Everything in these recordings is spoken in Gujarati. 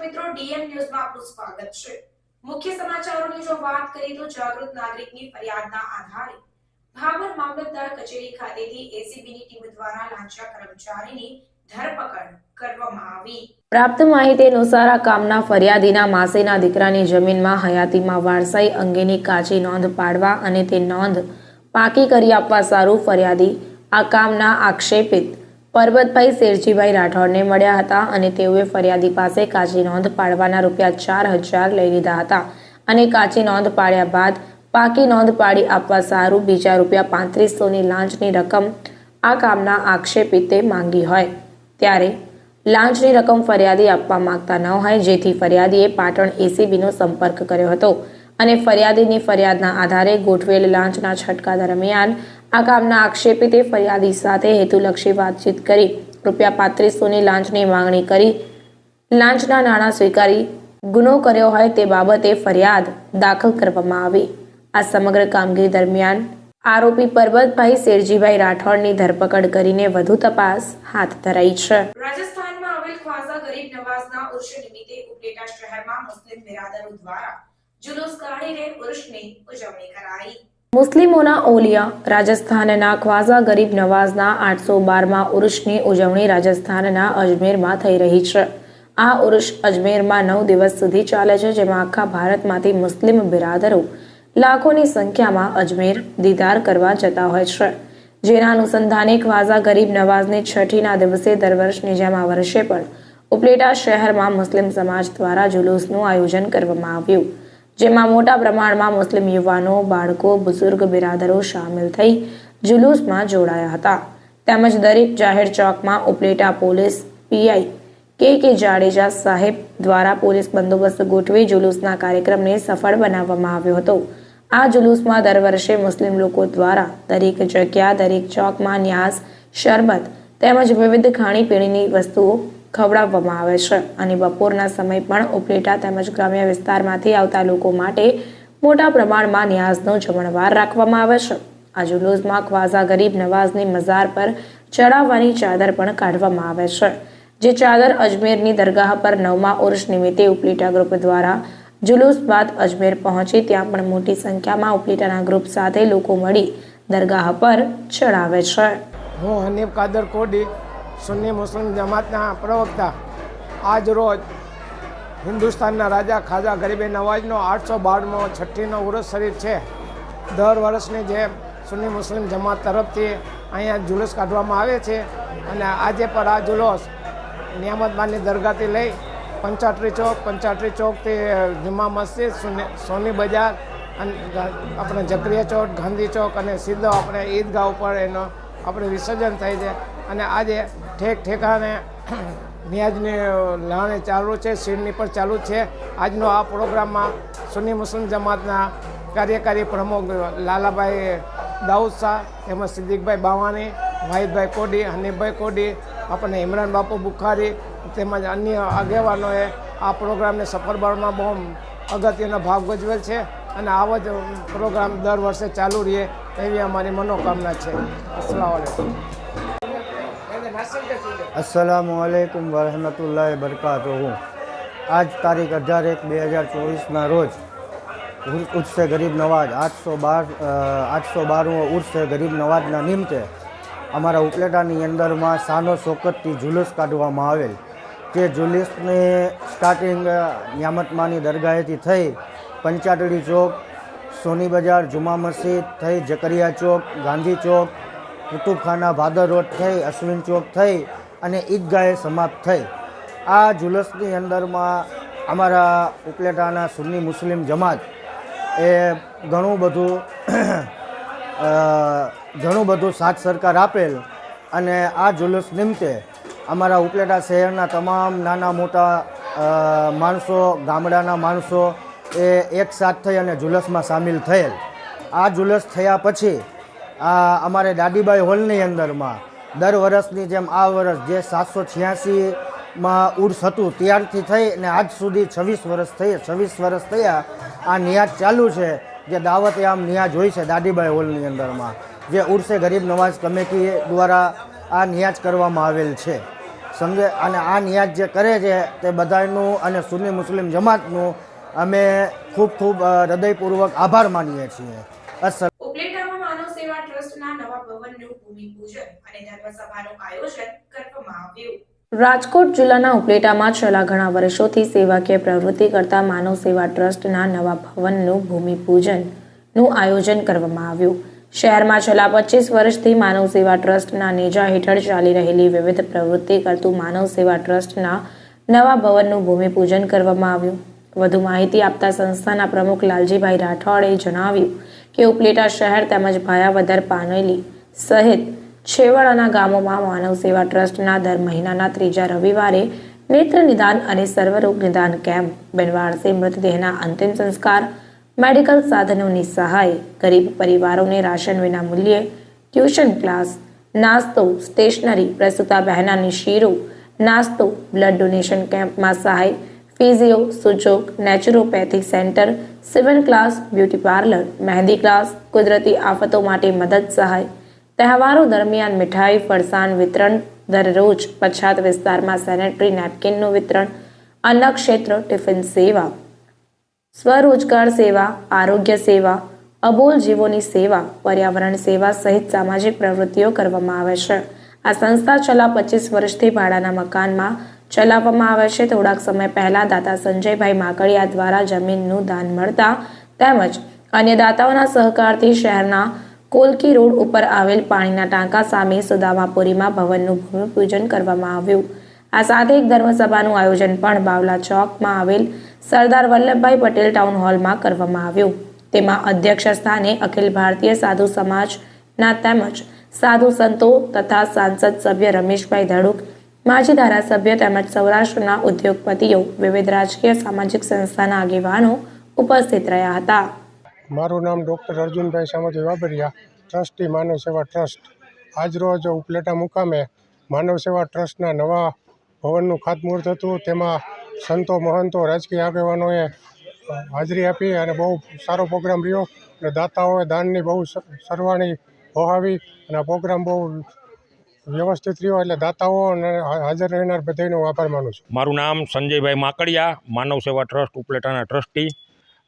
મિત્રો, ડીએમ ન્યૂઝમાં આપનું સ્વાગત છે. મુખ્ય સમાચારોની જો વાત કરીએ તો જાગૃત નાગરિકની ફરિયાદના આધારે ભાવર મામલતદાર કચેરી ખાતેથી એસીબીની ટીમ દ્વારા લાંચા કર્મચારીની ધરપકડ કરવામાં આવી. પ્રાપ્ત માહિતી અનુસાર આ કામના ફરિયાદીના માસીના દીકરાની જમીનમાં હયાતીમાં વારસાઈ અંગેની કાચી નોંધ પાડવા અને તે નોંધ પાકી કરી આપવા સારું ફરિયાદી આ કામના આક્ષેપિત પરબતભાઈ શેરજીભાઈ રાઠોડને મળ્યા હતા અને તેઓએ ફરિયાદી પાસે કાચી નોંધ પાડવાના રૂપિયા ચાર હજાર લઈ લીધા હતા અને કાચી નોંધ પાડ્યા બાદ પાકી નોંધ પાડી આપવા સારું બીજા રૂપિયા પાંત્રીસોની લાંચની રકમ આ કામના આક્ષેપિતે માંગી હોય. ત્યારે લાંચની રકમ ફરિયાદી આપવા માંગતા ન હોય જેથી ફરિયાદીએ પાટણ એસીબીનો સંપર્ક કર્યો હતો અને ફરિયાદીની ફરિયાદના આધારે ગોઠવેલ લાંચના છટકા દરમિયાન આ કામના આક્ષેપિતે ફરિયાદી સાથે હેતુલક્ષી વાતચીત કરી રૂપિયા પાંત્રીસોની લાંચની માંગણી કરી. લાંચના નાણાં સ્વીકારી ગુનો કર્યો હોય તે બાબતે ફરિયાદ દાખલ કરવામાં આવી. આ સમગ્ર કામગીરી દરમિયાન આરોપી પરબતભાઈ શેરજીભાઈ રાઠોડની ધરપકડ કરીને વધુ તપાસ હાથ ધરાઈ છે. રાજસ્થાનમાં આવેલ ખ્વાઝા ગરીબ નવાઝના ઉર્ષ નિમિત્તે ઉપલેટા શહેરમાં મુસ્લિમ બિરાદરો દ્વારા જુલુસ કાઢીને ઉર્ષની ઉજવણી કરાઈ. મુસ્લિમોના ઓલિયા રાજસ્થાનના ખ્વાઝા ગરીબ નવાઝના આઠસો બારમાં ઉર્ષની ઉજવણી રાજસ્થાનના અજમેરમાં થઈ રહી છે. આ ઉર્ષ અજમેરમાં નવ દિવસ સુધી ચાલે છે, જેમાં આખા ભારતમાંથી મુસ્લિમ બિરાદરો લાખોની સંખ્યામાં અજમેર દીદાર કરવા જતા હોય છે. જેના અનુસંધાને ખ્વાઝા ગરીબ નવાઝની છઠ્ઠીના દિવસે દર વર્ષની જેમ આ વર્ષે પણ ઉપલેટા શહેરમાં મુસ્લિમ સમાજ દ્વારા જુલુસનું આયોજન કરવામાં આવ્યું. જેમાં મોટા પ્રમાણમાં મુસ્લિમ યુવાનો, બાળકો, બુઝુર્ગ, બિરાદરો સામેલ થઈ જુલુસમાં જોડાયા હતા. તેમજ દરેક જાહેર ચોકમાં ઉપલેટા પોલીસ, પીઆઈ કે કે જાડેજા સાહેબ દ્વારા પોલીસ બંદોબસ્ત ગોઠવી જુલુસના કાર્યક્રમને સફળ બનાવવામાં આવ્યો હતો. આ જુલુસમાં દર વર્ષે મુસ્લિમ લોકો દ્વારા દરેક જગ્યા, દરેક ચોકમાં ન્યાસ, શરબત તેમજ વિવિધ ખાણીપીણીની વસ્તુઓ ખવડાવવામાં આવે છે અને બપોરના સમય પણ ઉપલેટા તેમજ ગ્રામ્ય વિસ્તારમાંથી આવતા લોકો માટે મોટા પ્રમાણમાં ન્યાઝનો જમણવાર રાખવામાં આવે છે. આ જુલુસમાં ખ્વાઝા ગરીબ નવાઝની મઝાર પર ચડાવવાની ચાદર પણ કાઢવામાં આવે છે, જે ચાદર અજમેરની દરગાહ પર નવમા ઉર્ષ નિમિત્તે ઉપલેટા ગ્રુપ દ્વારા જુલુસ બાદ અજમેર પહોંચી ત્યાં પણ મોટી સંખ્યામાં ઉપલેટાના ગ્રુપ સાથે લોકો મળી દરગાહ પર ચડાવે છે. હું હનીફ કાદર કોડી સુન્ની મુસ્લિમ જમાતના પ્રવક્તા આજ રોજ હિન્દુસ્તાનના રાજા ખાજા ગરીબે નવાજનો આઠસો બારમો છઠ્ઠીનો ઉરસ શરીફ છે. દર વર્ષની જેમ સુન્ની મુસ્લિમ જમાત તરફથી અહીંયા જુલુસ કાઢવામાં આવે છે અને આજે પણ આ જુલુસ નિયામતબાની દરગાહથી લઈ પંચાટરી ચોક, પંચાટરી ચોકથી જુમા મસ્જિદ સોની બજાર અને આપણે જકરિયા ચોક, ગાંધી ચોક અને સીધો આપણે ઈદગાહ ઉપર એનો આપણે વિસર્જન થાય છે. અને આજે ઠેક ઠેકાને ન્યાજની લાણી ચાલુ છે, શિરની પણ ચાલુ છે. આજનો આ પ્રોગ્રામમાં સુન્ની મુસ્લિમ જમાતના કાર્યકારી પ્રમુખ લાલાભાઈ દાઉદ શાહ, તેમજ સિદ્દીકભાઈ બાવાની વાહિદભાઈ કોડી, હનીફભાઈ કોડી, આપણને ઇમરાન બાપુ બુખારી, તેમજ અન્ય આગેવાનોએ આ પ્રોગ્રામને સફળ બનાવવામાં બહુ અગત્યનો ભાગ ભજવેલ છે અને આવો જ પ્રોગ્રામ દર વર્ષે ચાલુ રહે એવી અમારી મનોકામના છે. અસલામ અસલામુ અલૈકુમ વરહમતુલ્લાહ બરકાતુહુ આજ તારીખ અઢાર એક બે હજાર ચોવીસના રોજ ઉર- ઉર્સે ગરીબ નવાજ, આઠસો બાર આઠસો બારમો ઉર્સે ગરીબ નવાજના નિમિત્તે અમારા ઉપલેટાની અંદરમાં સાનો સોકતથી જુલુસ કાઢવામાં આવેલ. તે જુલુસની સ્ટાર્ટિંગ નિયામતમાની દરગાહેથી થઈ પંચાટડી ચોક, સોની બજાર, જુમા મસ્જિદ, થઈ જકરિયા ચોક, ગાંધી ચોક કુતુબખાના ભાદર રોડ થઈ, અશ્વિન ચોક થઈ અને ઈદગાહે સમાપ્ત થઈ. આ જુલસની અંદરમાં અમારા ઉપલેટાના સુન્ની મુસ્લિમ જમાત એ ઘણું બધું ઘણું બધું સાથ સરકાર આપેલ અને આ જુલુસ નિમિત્તે અમારા ઉપલેટા શહેરના તમામ નાના મોટા માણસો, ગામડાના માણસો એ એક સાથ થઈ અને જુલસમાં સામેલ થયેલ. આ જુલસ થયા પછી આ અમારે દાદીબાઈ હોલની અંદરમાં દર વર્ષની જેમ આ વર્ષ જે સાતસો છ્યાસીમાં ઉર્સ હતું ત્યારથી થઈ અને આજ સુધી છવ્વીસ વર્ષ થઈ, છવ્વીસ વર્ષ થયા, આ નિયાજ ચાલુ છે, જે દાવતે આમ નિયાજ હોય છે દાદીબાઈ હોલની અંદરમાં, જે ઉર્સે ગરીબ નવાજ કમિટી દ્વારા આ નિયાજ કરવામાં આવેલ છે. સમજે અને આ નિયાજ જે કરે છે તે બધાનું અને સુન્ની મુસ્લિમ જમાતનું અમે ખૂબ ખૂબ હૃદયપૂર્વક આભાર માનીએ છીએ. અસલ ભવનનું ભૂમિપૂજન અને ધર્મસભાનું આયોજન કરવામાં આવ્યું. રાજકોટ જિલ્લાના ઉપલેટામાં છેલ્લા ઘણા વર્ષોથી સેવાકીય પ્રવૃત્તિ કરતા માનવ સેવા ટ્રસ્ટના નવા ભવનનું ભૂમિપૂજનનું આયોજન કરવામાં આવ્યું. શહેરમાં છેલ્લા પચીસ વર્ષથી માનવ સેવા ટ્રસ્ટના નેજા હેઠળ ચાલી રહેલી વિવિધ પ્રવૃત્તિ કરતું માનવ સેવા ટ્રસ્ટના નવા ભવનનું ભૂમિપૂજન કરવામાં આવ્યું. વધુ માહિતી આપતા સંસ્થાના પ્રમુખ લાલજીભાઈ રાઠોડે જણાવ્યું કે ઉપલેટા શહેર તેમજ ભાયાવદર પાનેલી સહિત છેવાડાના ગામોમાં માનવ સેવા ટ્રસ્ટના દર મહિનાના ત્રીજા રવિવારે નેત્ર નિદાન અને સર્વરોગ નિદાન કેમ્પ બનવાડશે મૃતદેહના અંતિમ સંસ્કાર, મેડિકલ સાધનોની સહાય, ગરીબ પરિવારોને રાશન વિના મૂલ્યે ટ્યુશન ક્લાસ, નાસ્તો, સ્ટેશનરી, પ્રસૂતા બહેનાની શીરો, નાસ્તો, બ્લડ ડોનેશન કેમ્પમાં સહાય, ફિઝિયો સૂચોક naturopathy centre Sivan class, beauty parlour, mehndi class, કુદરતી આફતો માટે મદદ સહાય તહેવારો દરમિયાન મીઠાઈ, ફરસાણ વિતરણ દરરોજ પછાત વિસ્તારમાં સેનેટરી નેપકિનનું વિતરણ અન્ન ક્ષેત્ર ટિફિન સેવા, સ્વરોજગાર સેવા, આરોગ્ય સેવા, અબોલ જીવોની સેવા, પર્યાવરણ સેવા સહિત સામાજિક પ્રવૃત્તિઓ કરવામાં આવે છે. આ સંસ્થા છેલ્લા પચીસ વર્ષથી ભાડાના મકાનમાં ચલાવવામાં આવે છે. થોડાક સમય પહેલા દાતા સંજયભાઈ માકડિયા દ્વારા જમીનનું દાન મળતા તેમજ અન્ય દાતાઓના સહકારથી શહેરના કોલકી રોડ ઉપર આવેલ પાણીના ટાંકા સામે સુદામાપુરીમાં ભવનનું ભૂમિપૂજન કરવામાં આવ્યું. આ સાથે એક ધર્મસભાનું આયોજન પણ બાવલા ચોકમાં આવેલ સરદાર વલ્લભભાઈ પટેલ ટાઉન હોલમાં કરવામાં આવ્યું. તેમાં અધ્યક્ષ સ્થાને અખિલ ભારતીય સાધુ સમાજના તેમજ સાધુ સંતો તથા સાંસદ સભ્ય રમેશભાઈ ધડુક, માજી ધારાસભ્ય તેમજ સૌરાષ્ટ્રના ઉદ્યોગપતિઓ, વિવિધ રાજકીય સામાજિક સંસ્થાના આગેવાનો ઉપસ્થિત રહ્યા હતા. મારું નામ doctor Arjunbhai Samji Vabariya, trustee Manav Seva trust. આજરોજ ઉપલેટા મુકામે માનવ સેવા ટ્રસ્ટના નવા ભવનનું ખાતમુહૂર્ત હતું. તેમાં સંતો, મહંતો, રાજકીય આગેવાનોએ હાજરી આપી અને બહુ સારો પ્રોગ્રામ રહ્યો અને દાતાઓએ દાનની બહુ સરવાણી વહાવી અને આ પ્રોગ્રામ બહુ વ્યવસ્થિત રહ્યો એટલે દાતાઓ અને હાજર રહેનાર બધાનો આભાર માનું છું. મારું નામ સંજયભાઈ માકડિયા, માનવ સેવા ટ્રસ્ટ ઉપલેટાના ટ્રસ્ટી.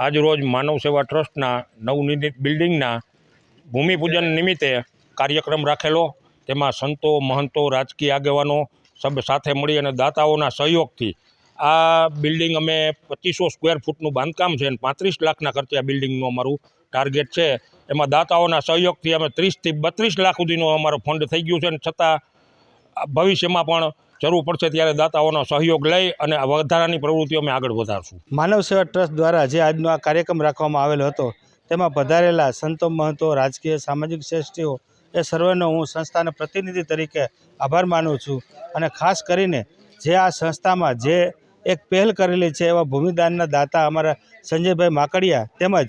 આજરોજ માનવ સેવા ટ્રસ્ટના નવનિર્મિત બિલ્ડિંગના ભૂમિપૂજન નિમિત્તે કાર્યક્રમ રાખેલો. તેમાં સંતો, મહંતો, રાજકીય આગેવાનો સબ સાથે મળી અને દાતાઓના સહયોગથી આ બિલ્ડિંગ અમે પચીસો સ્ક્વેર ફૂટનું બાંધકામ છે અને પાંત્રીસ લાખના ખર્ચે આ બિલ્ડિંગનું અમારું ટાર્ગેટ છે. એમાં દાતાઓના સહયોગથી અમે ત્રીસથી બત્રીસ લાખ સુધીનો અમારો ફંડ થઈ ગયું છે અને છતાં ભવિષ્યમાં પણ જરૂર પડશે ત્યારે દાતાઓનો સહયોગ લઈ અને વધારાની પ્રવૃત્તિઓ અમે આગળ વધારશું. માનવ સેવા ટ્રસ્ટ દ્વારા જે આજનો આ કાર્યક્રમ રાખવામાં આવેલો હતો, તેમાં પધારેલા સંતો મહંતો, રાજકીય, સામાજિક શ્રેષ્ઠીઓ, એ સર્વેનો હું સંસ્થાના પ્રતિનિધિ તરીકે આભાર માનું છું. અને ખાસ કરીને જે આ સંસ્થામાં જે એક પહેલ કરેલી છે એવા ભૂમિદાનના દાતા અમારા સંજયભાઈ માકડિયા તેમજ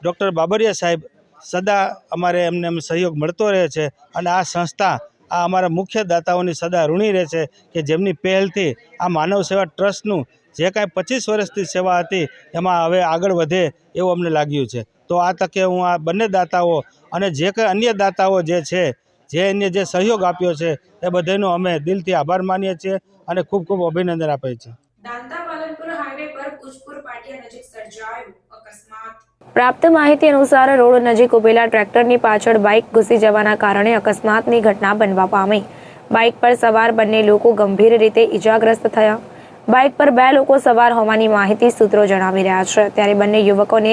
ડૉક્ટર બાબરિયા સાહેબ, સદા અમારે એમને એમ સહયોગ મળતો રહે છે અને આ સંસ્થા આ અમારા મુખ્ય દાતાઓની સદા ઋણી રહે છે કે જેમની પહેલથી આ માનવ સેવા ટ્રસ્ટનું જે કાંઈ પચીસ વર્ષથી સેવા હતી, એમાં હવે આગળ વધે એવું અમને લાગ્યું છે. તો આ તકે હું આ બંને દાતાઓ અને જે કંઈ અન્ય દાતાઓ જે છે, જે અન્ય જે સહયોગ આપ્યો છે, એ બધાનો અમે દિલથી આભાર માનીએ છીએ અને ખૂબ ખૂબ અભિનંદન આપીએ છીએ દાંતા પાલનપુર હાઈવે પર કુજપુર પાટિયા નજીક સર્જાયો અકસ્માત. પ્રાપ્ત માહિતી અનુસાર રોડ નજીક ઉભેલા ટ્રેક્ટરની પાછળ બાઇક ઘૂસી જવાના કારણે અકસ્માતની ઘટના બનવા પામી. બાઇક પર સવાર બંને લોકો ગંભીર રીતે ઈજાગ્રસ્ત થયા. બાઇક પર બે લોકો સવાર હોવાની માહિતી સૂત્રો જણાવી રહ્યા છે. ત્યારે બંને યુવકોને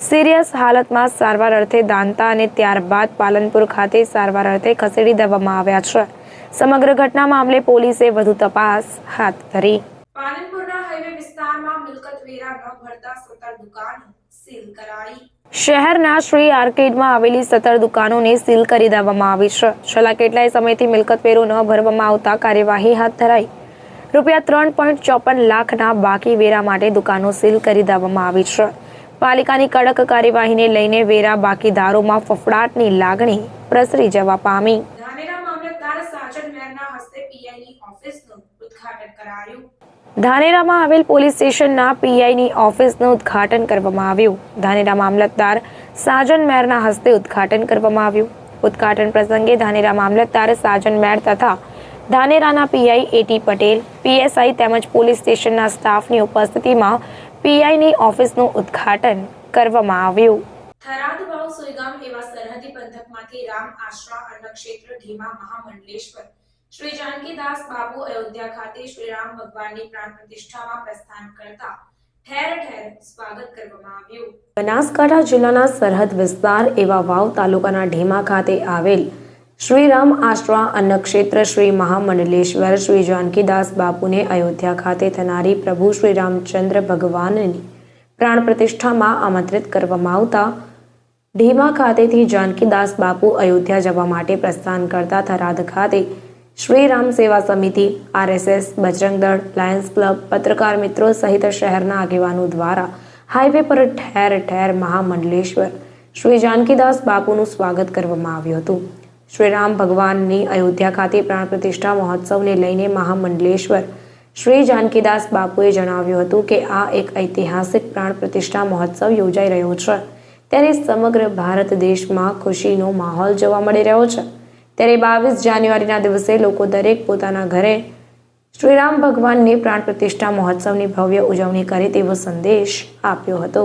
સિરિયસ હાલતમાં સારવાર અર્થે દાંતા અને ત્યારબાદ પાલનપુર ખાતે સારવાર અર્થે ખસેડી દેવામાં આવ્યા છે. સમગ્ર ઘટના મામલે પોલીસે વધુ તપાસ હાથ ધરી. પાલનપુરના હાઈવે વિસ્તારમાં મિલકત વેરા ન ભરતા સત્તર દુકાનો સીલ કરાઈ. શહેરના શ્રી આર્કેડમાં આવેલી સત્તર દુકાનોને સીલ કરી દેવામાં આવી છે. છેલ્લા કેટલાય સમયથી મિલકત વેરો ન ભરવામાં આવતા કાર્યવાહી હાથ ધરાઈ. રૂપિયા ત્રણ પોઈન્ટ ચોપન લાખના બાકી વેરા માટે દુકાનો સીલ કરી દેવામાં આવી છે. પાલિકાની કડક કાર્યવાહીને લઈને વેરા બાકીદારોમાં ફફડાટની લાગણી પ્રસરી જવા પામી. ધાનેરા મામલતદાર સાજન મેરના હસ્તે પીઆઈની ઓફિસનું ઉદ્ઘાટન કરાયું. ધાનેરામાં આવેલ પોલીસ સ્ટેશનના પીઆઈની ઓફિસનું ઉદ્ઘાટન કરવામાં આવ્યું. ધાનેરા મામલતદાર સાજન મેરના હસ્તે ઉદ્ઘાટન કરવામાં આવ્યું. ઉદ્ઘાટન પ્રસંગે ધાનેરા મામલતદાર સાજન મેર તથા ધાનેરાના PI A T Patel, PSI તેમજ પોલીસ સ્ટેશનના સ્ટાફની ઉપસ્થિતિમાં પીઆઈની ઓફિસનું ઉદ્ઘાટન કરવામાં આવ્યું. થરાદ વાવ સુઈગામ એવા સરહદી પંથકમાંથી રામ આશ્રા અન્નક્ષેત્ર, ઢીમા મહામંડલેશ્વર શ્રી જાનકીદાસ બાપુ અયોધ્યા ખાતે શ્રી રામ ભગવાનની પ્રાણ પ્રતિષ્ઠામાં પ્રસ્થાન કરતા બનાસકાંઠા જિલ્લાના સરહદ વિસ્તાર એવા વાવ તાલુકાના ઢેમા ખાતે આવેલ શ્રીરામ આશ્રમ અન્નક્ષેત્ર શ્રી મહામંડલેશ્વર શ્રી જાનકીદાસ બાપુને અયોધ્યા ખાતે થનારી પ્રભુ શ્રી રામચંદ્ર ભગવાનની પ્રાણ પ્રતિષ્ઠામાં આમંત્રિત કરવામાં આવતા ઢીમા ખાતેથી જાનકીદાસ બાપુ અયોધ્યા જવા માટે પ્રસ્થાન કરતા થરાદ ખાતે શ્રી રામ સેવા સમિતિ, આરએસએસ, બજરંગ દળ, લાયન્સ ક્લબ, પત્રકાર મિત્રો સહિત શહેરના આગેવાનો દ્વારા હાઈવે પર ઠેર ઠેર મહામંડલેશ્વર શ્રી જાનકીદાસ બાપુનું સ્વાગત કરવામાં આવ્યું હતું. શ્રી રામ ભગવાનની અયોધ્યા ખાતે પ્રાણ પ્રતિષ્ઠા મહોત્સવને લઈને મહામંડલેશ્વર શ્રી જાનકીદાસ બાપુએ જણાવ્યું હતું કે આ એક ઐતિહાસિક પ્રાણ પ્રતિષ્ઠા મહોત્સવ યોજાઈ રહ્યો છે. ત્યારે સમગ્ર ભારત દેશમાં ખુશીનો માહોલ જોવા મળી રહ્યો છે. ત્યારે બાવીસ જાન્યુઆરીના દિવસે લોકો દરેક પોતાના ઘરે શ્રીરામ ભગવાનની પ્રાણ પ્રતિષ્ઠા મહોત્સવની ભવ્ય ઉજવણી કરે તેવો સંદેશ આપ્યો હતો.